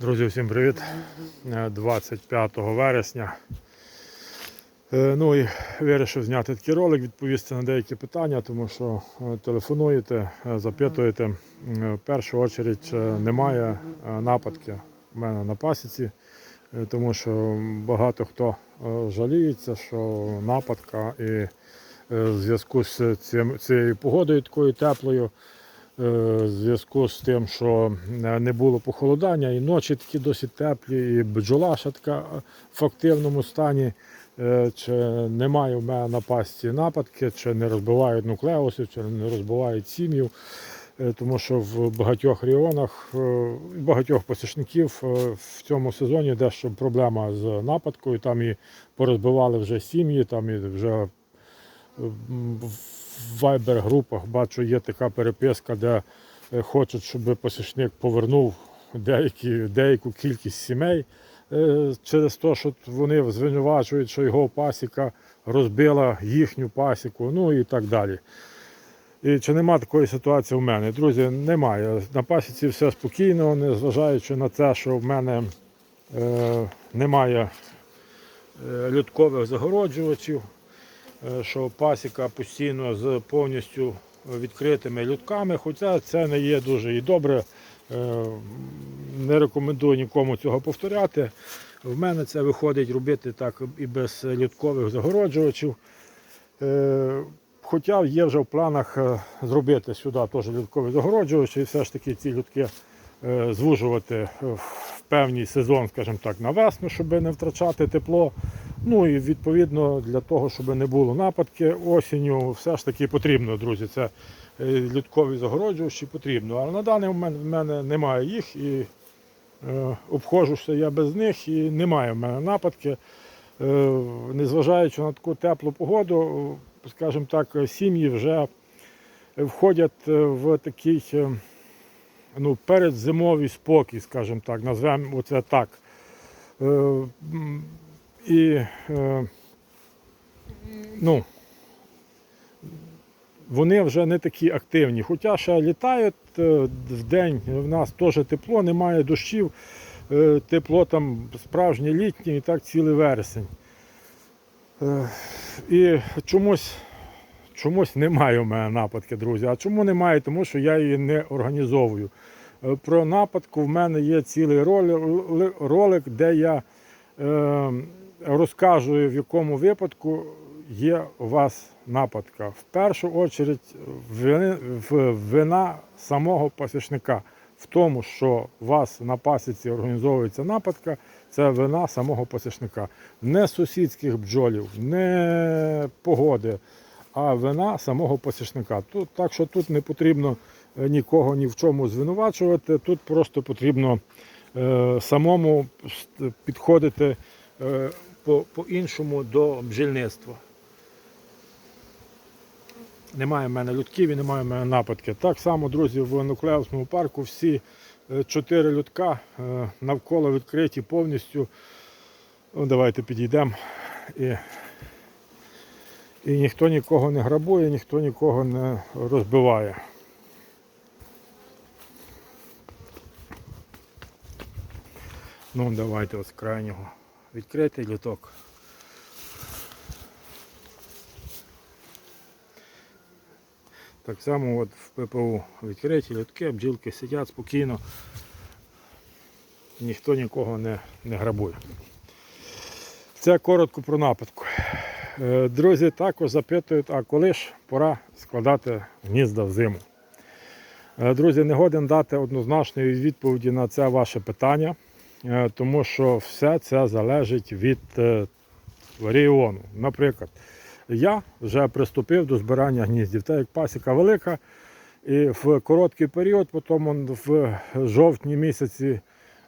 Друзі, всім привіт! Е, 25 вересня. Е, Ну і вирішив зняти такий ролик, відповісти на деякі питання, тому що е, телефонуєте, е, запитуєте. Е, В першу чергу немає е, нападки в мене на пасіці, е, тому що багато хто е, жаліється, що нападка і е, в зв'язку з цією погодою такою теплою. Е, в зв'язку з тим, що е, не було похолодання, і ночі такі досить теплі, і бджола ще така в активному стані. Е, Чи немає в мене на пасті нападки, чи не розбивають нуклеусів, чи не розбивають сім'їв. Тому що в багатьох регіонах, багатьох посічників в цьому сезоні дещо проблема з нападкою. Там і порозбивали вже сім'ї, там і вже в вайбер-групах бачу, є така переписка, де е, хочуть, щоб посічник повернув деякі, деяку кількість сімей е, через те, що вони звинувачують, що його пасіка розбила їхню пасіку, ну і так далі. І чи нема такої ситуації в мене? Друзі, немає. На пасіці все спокійно, незважаючи на те, що в мене е, немає е, льоткових загороджувачів що пасіка постійно з повністю відкритими людками, хоча це не є дуже і добре. Е, Не рекомендую нікому цього повторяти. В мене це виходить робити так і без людкових загороджувачів. Е, Хоча є вже в планах е, зробити сюди теж людкові загороджувачі і все ж таки ці людки е, звужувати в певний сезон, скажімо так, на весну, щоб не втрачати тепло. Ну і відповідно для того, щоб не було нападки осінню, все ж таки потрібно, друзі. Це е, людкові загороджувачі потрібно. Але на даний момент в мене немає їх і е, обходжуся я без них і немає в мене нападки. Е, незважаючи на таку теплу погоду, скажімо так, сім'ї вже входять е, в такий е, ну, передзимовий спокій, скажімо так, назвемо це так. Е, І е, ну, вони вже не такі активні. Хоча ще літають е, в день, в нас теж тепло, немає дощів, е, тепло там справжнє літнє і так цілий вересень. Е, І чомусь, чомусь немає у мене нападки, друзі. А чому немає? Тому що я її не організовую. Е, Про нападку в мене є цілий ролик, ролик де я розказую, в якому випадку є у вас нападка. В першу чергу вина самого пасічника. В тому, що у вас на пасіці організовується нападка, це вина самого пасічника. Не сусідських бджолів, не погоди, а вина самого пасічника. Тут, так що тут не потрібно е, нікого ні в чому звинувачувати, тут просто потрібно е, самому підходити е, по- по-іншому до бджільництва. Немає в мене людків і немає в мене нападки. Так само, друзі, в нуклеусному парку всі е, чотири людка е, навколо відкриті повністю. Ну, давайте підійдемо. І, і ніхто нікого не грабує, ніхто нікого не розбиває. Ну, давайте ось крайнього. Відкритий літок. Так само от в ППУ відкриті льотки, бджілки сидять спокійно. Ніхто нікого не, не грабує. Це коротко про нападку. Е, Друзі також запитують, а коли ж пора складати гнізда в зиму. Е, Друзі, не годен дати однозначної відповіді на це ваше питання, тому що все це залежить від е, регіону. Наприклад, я вже приступив до збирання гніздів. Так як пасіка велика, і в короткий період, потім в жовтні місяці,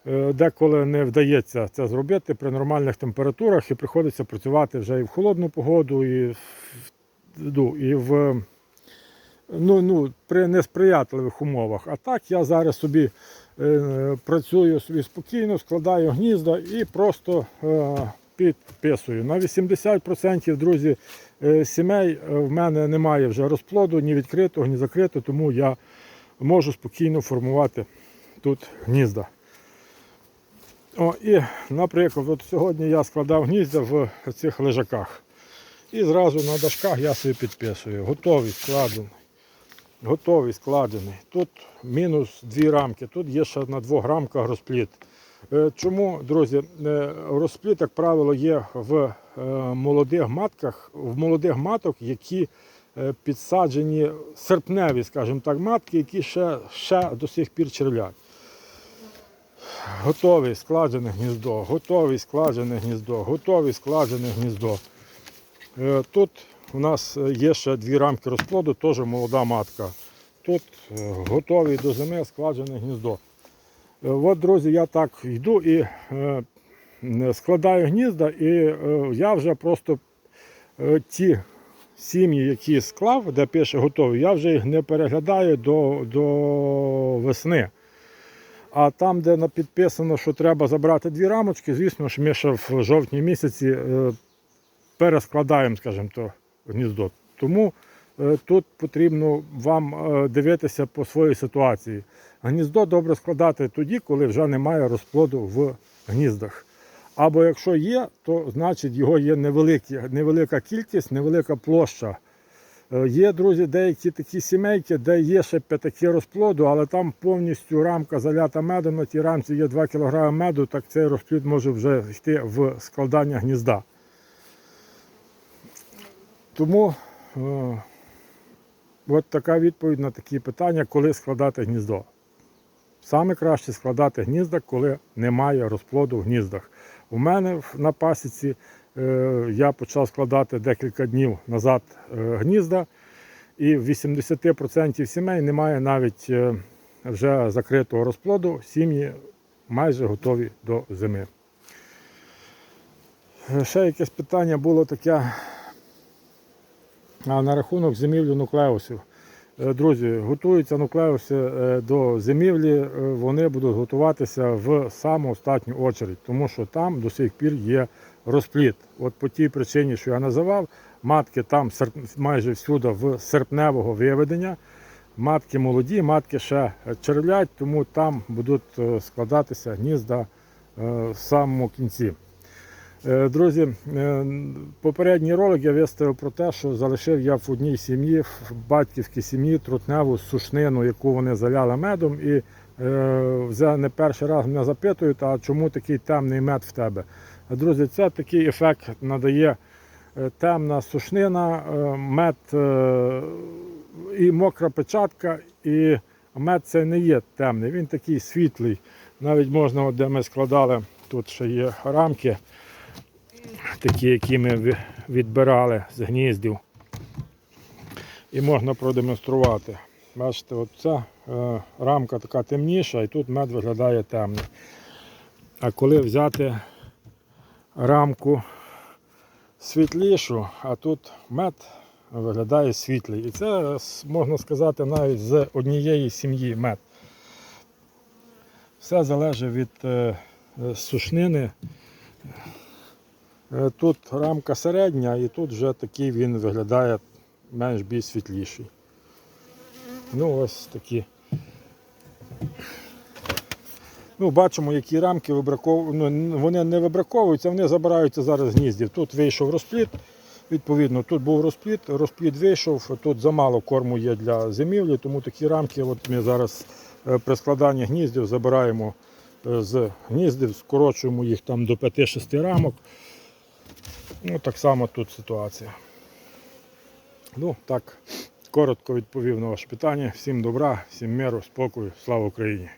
е, деколи не вдається це зробити при нормальних температурах і приходиться працювати вже і в холодну погоду, і в, ну, і в ну, ну, при несприятливих умовах. А так я зараз собі е, працюю собі спокійно, складаю гнізда і просто е, підписую. На 80% друзі е, сімей е, в мене немає вже розплоду, ні відкритого, ні закритого, тому я можу спокійно формувати тут гнізда. О, і, наприклад, от сьогодні я складав гнізда в цих лежаках. І зразу на дашках я собі підписую. Готовий складений. Готовий складений. Тут мінус дві рамки, тут є ще на двох рамках розпліт. Е, Чому, друзі, е, розпліт, як правило, є в е, молодих матках, в молодих маток, які підсаджені серпневі, скажімо так, матки, які ще, ще до сих пір червлять. Готовий складене гніздо, готовий складене гніздо, готовий складене гніздо. Тут у нас е, є ще дві рамки розплоду, теж молода матка. Тут е, готовий до зими складене гніздо. Е, От, друзі, я так йду і складаю гнізда, і я вже просто ті сім'ї, які склав, де пише готові, я вже їх не переглядаю до, до весни. А там, де підписано, що треба забрати дві рамочки, звісно ж, ми ще в жовтні місяці перескладаємо, скажімо то, гніздо. Тому е, тут потрібно вам е, дивитися по своїй ситуації. Гніздо добре складати тоді, коли вже немає розплоду в гніздах. Або якщо є, то значить його є невеликі, невелика кількість, невелика площа. Е, Є, друзі, деякі такі сімейки, де є ще п'ятаки розплоду, але там повністю рамка залята медом, на тій рамці є 2 кг меду, так цей розплід може вже йти в складання гнізда. Тому е, от така відповідь на такі питання, коли складати гніздо. Саме краще складати гнізда, коли немає розплоду в гніздах. У мене на пасіці е, я почав складати декілька днів назад е, гнізда, і в 80% сімей немає навіть е, вже закритого розплоду, сім'ї майже готові до зими. Е, Ще якесь питання було таке а, на рахунок зимівлі нуклеусів. Е, Друзі, готуються нуклеуси е, до зимівлі, е, вони будуть готуватися в саму останню очередь, тому що там до сих пір є розпліт. От по тій причині, що я називав, матки там майже всюди в серпневого виведення. Матки молоді, матки ще червлять, тому там будуть складатися гнізда в самому кінці. Е, Друзі, е, попередній ролик я виставив про те, що залишив я в одній сім'ї, в батьківській сім'ї трутневу сушнину, яку вони заляли медом. І е, вже не перший раз мене запитують, а чому такий темний мед в тебе. Друзі, це такий ефект надає темна сушнина, мед і мокра печатка, і мед це не є темний, він такий світлий. Навіть можна, от де ми складали, тут ще є рамки такі, які ми відбирали з гніздів. І можна продемонструвати. Бачите, от ця е, рамка така темніша, і тут мед виглядає темний. А коли взяти рамку світлішу, а тут мед виглядає світлий. І це можна сказати навіть з однієї сім'ї мед. Все залежить від е, сушнини. Е, Тут рамка середня і тут вже такий він виглядає менш більш світліший. Ну ось такі. Ну, бачимо, які рамки вибраков... ну, вони не вибраковуються, вони забираються зараз гніздів. Тут вийшов розпліт, відповідно, тут був розпліт, розпліт вийшов, тут замало корму є для зимівлі, тому такі рамки от ми зараз е, при складанні гніздів забираємо е, з гніздів, скорочуємо їх там до 5-6 рамок. Ну, так само тут ситуація. Ну, так, коротко відповів на ваше питання. Всім добра, всім миру, спокою, слава Україні!